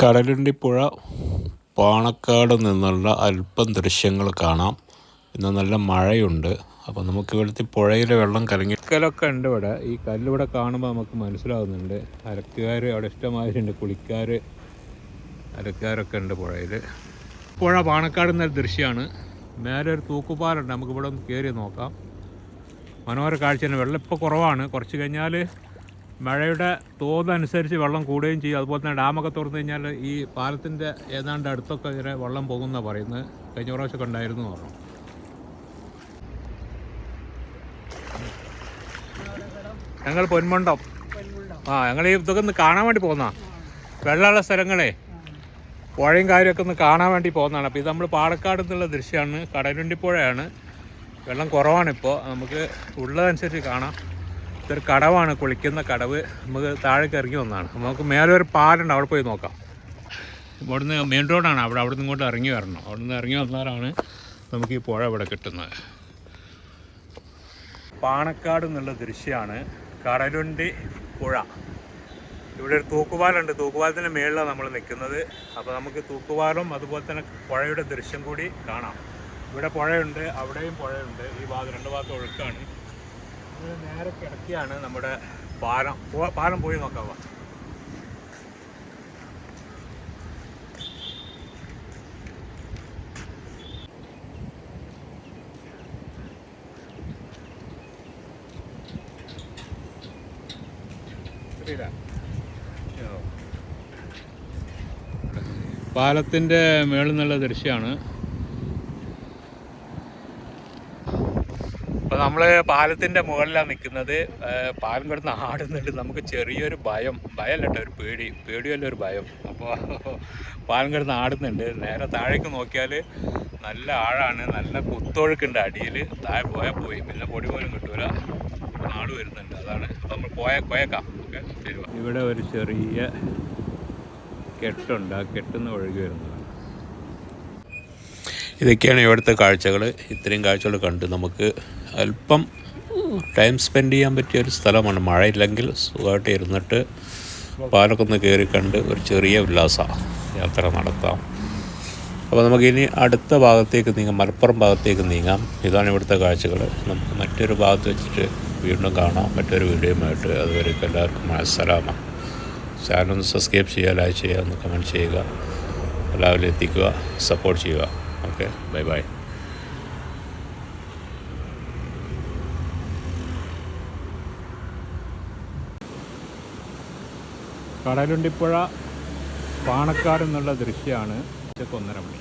കടലുണ്ടിപ്പുഴ പാണക്കാട് നിന്നുള്ള അല്പം ദൃശ്യങ്ങൾ കാണാം. ഇന്ന് നല്ല മഴയുണ്ട്. അപ്പോൾ നമുക്ക് ഇവിടുത്തെ പുഴയിലെ വെള്ളം കലങ്ങി കലൊക്കെ ഉണ്ട് ഇവിടെ. ഈ കല്ലിവിടെ കാണുമ്പോൾ നമുക്ക് മനസ്സിലാവുന്നുണ്ട്. അരക്കുകാർ അവിടെ ഇഷ്ടമായിട്ടുണ്ട് കുളിക്കാർ അരക്കാരൊക്കെ ഉണ്ട് പുഴയിൽ. പുഴ പാണക്കാട് എന്നൊരു ദൃശ്യമാണ്. മേലെ ഒരു തൂക്കുപാലുണ്ട്. നമുക്കിവിടെ ഒന്ന് കയറി നോക്കാം. മനോഹര കാഴ്ച തന്നെ വെള്ളം ഇപ്പോൾ കുറവാണ്. കുറച്ച് കഴിഞ്ഞാൽ മഴയുടെ തോതനുസരിച്ച് വെള്ളം കൂടുകയും ചെയ്യും. അതുപോലെ തന്നെ ഡാമൊക്കെ തുറന്നു കഴിഞ്ഞാൽ ഈ പാലത്തിന്റെ ഏതാണ്ട് അടുത്തൊക്കെ ഇങ്ങനെ വെള്ളം പോകുന്ന പറയുന്നത്. കഴിഞ്ഞ പ്രാവശ്യമൊക്കെ ഉണ്ടായിരുന്നു പറഞ്ഞു. ഞങ്ങൾ പൊന്മണ്ടം. ആ ഞങ്ങൾ ഈ ഇതൊക്കെ ഒന്ന് കാണാൻ വേണ്ടി പോകുന്ന? വെള്ളമുള്ള സ്ഥലങ്ങളെ. പുഴയും കാര്യമൊക്കെ ഒന്ന് കാണാൻ വേണ്ടി പോകുന്നതാണ്. അപ്പോൾ ഇത് നമ്മൾ പാലക്കാട് നിന്നുള്ള ദൃശ്യമാണ്. കടലുണ്ടിപ്പുഴയാണ്. വെള്ളം കുറവാണിപ്പോൾ. നമുക്ക് ഉള്ളതനുസരിച്ച് കാണാം. ഇതൊരു കടവാണ് കുളിക്കുന്ന കടവ്. നമുക്ക് താഴേക്ക് ഇറങ്ങി വന്നതാണ്. നമുക്ക് മേലെ ഒരു പാലുണ്ട് അവിടെ പോയി നോക്കാം. ഇവിടുന്ന് മെയിൻ റോഡാണ്. അവിടെ അവിടെ നിന്ന് ഇങ്ങോട്ട് ഇറങ്ങി വരണം. അവിടെ നിന്ന് ഇറങ്ങി വന്നാലാണ് നമുക്ക് ഈ പുഴ ഇവിടെ കിട്ടുന്നത്. പാണക്കാട് എന്നുള്ള ദൃശ്യമാണ് കടലുണ്ടി പുഴ. ഇവിടെ ഒരു തൂക്കുപാലുണ്ട് തൂക്കുപാലത്തിന്റെ മേളിലാണ് നമ്മൾ നിൽക്കുന്നത്. അപ്പോൾ നമുക്ക് തൂക്കുപാലും അതുപോലെ തന്നെ പുഴയുടെ ദൃശ്യം കൂടി കാണാം. ഇവിടെ പുഴയുണ്ട് അവിടെയും പുഴയുണ്ട്. ഈ ഭാഗം രണ്ട് ഭാഗത്ത് ഒഴുക്കാണ്. നേരെ കിടക്കിയാണ് നമ്മുടെ പാലം. പാലം പോയി നോക്കാവോ പാലത്തിന്റെ മേളിൽ നിന്നുള്ള ദൃശ്യമാണ്. അപ്പോൾ നമ്മൾ പാലത്തിന്റെ മുകളിലാണ് നിൽക്കുന്നത് പാലം കിടന്ന് ആടുന്നുണ്ട്. നമുക്ക് ചെറിയൊരു ഭയം. ഭയമല്ല കേട്ടോ ഒരു പേടി. പേടിയല്ല ഒരു ഭയം. അപ്പോൾ പാലം കിടന്ന് ആടുന്നുണ്ട്. നേരെ താഴേക്ക് നോക്കിയാൽ നല്ല ആഴാണ്. നല്ല കുത്തൊഴുക്കുണ്ട് അടിയിൽ താഴെ പോയാൽ പോയി. പിന്നെ പൊടി പോലും കിട്ടൂല. നാട് വരുന്നുണ്ട്. അതാണ്. അപ്പോൾ നമ്മൾ പോയ പോയേക്കാം. ഓക്കെ ഇവിടെ ഒരു ചെറിയ കെട്ടുണ്ട്. ആ കെട്ടുന്ന ഒഴുകി വരുന്നതാണ് ഇതൊക്കെയാണ് ഇവിടുത്തെ കാഴ്ചകൾ ഇത്രയും കാഴ്ചകൾ കണ്ട് നമുക്ക് അല്പം ടൈം സ്പെൻഡ് ചെയ്യാൻ പറ്റിയ ഒരു സ്ഥലമാണ്. മഴയില്ലെങ്കിൽ സുഖമായിട്ട് ഇരുന്നിട്ട് പാലൊക്കെ ഒന്ന് കയറി കണ്ട് ഒരു ചെറിയ ഉല്ലാസ യാത്ര നടത്താം. അപ്പോൾ നമുക്കിനി അടുത്ത ഭാഗത്തേക്ക് നീങ്ങാം. മലപ്പുറം ഭാഗത്തേക്ക് നീങ്ങാം. ഇതാണ് ഇവിടുത്തെ കാഴ്ചകൾ നമുക്ക് മറ്റൊരു ഭാഗത്ത് വെച്ചിട്ട് വീണ്ടും കാണാം. മറ്റൊരു വീഡിയോയുമായിട്ട്. അതുവരെ എല്ലാവർക്കും അസ്സലാമ ചാനൽ ഒന്ന് സബ്സ്ക്രൈബ് ചെയ്യുക ലൈക്ക് ചെയ്യുക ഒന്ന് കമന്റ് ചെയ്യുക. എല്ലാവരും എത്തിക്കുക സപ്പോർട്ട് ചെയ്യുക. Okay bye bye. Kadalundipuzha Panakkad എന്നുള്ള ദൃശ്യമാണ് ഉച്ചയ്ക്ക് ഒന്നര മണി